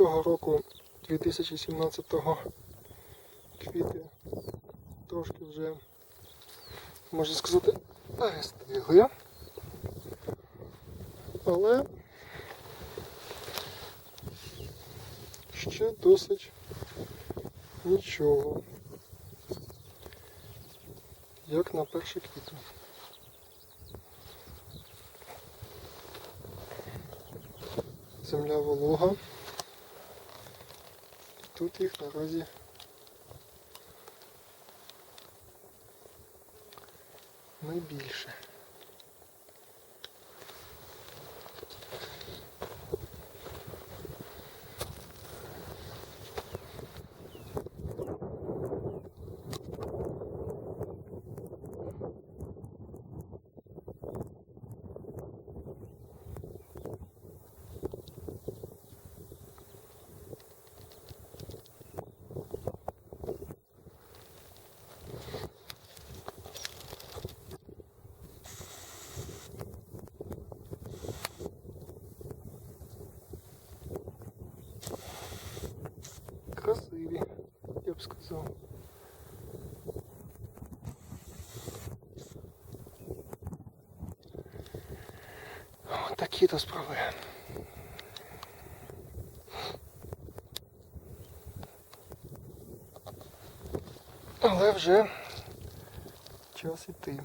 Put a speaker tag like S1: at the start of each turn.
S1: цього року, 2017 квіти трошки вже, можна сказати, перестригли. Але ще досить нічого. Як на перші квіти. Земля волога. Тут їх наразі найбільше. Сказав. От такі то справи. Але вже час іти.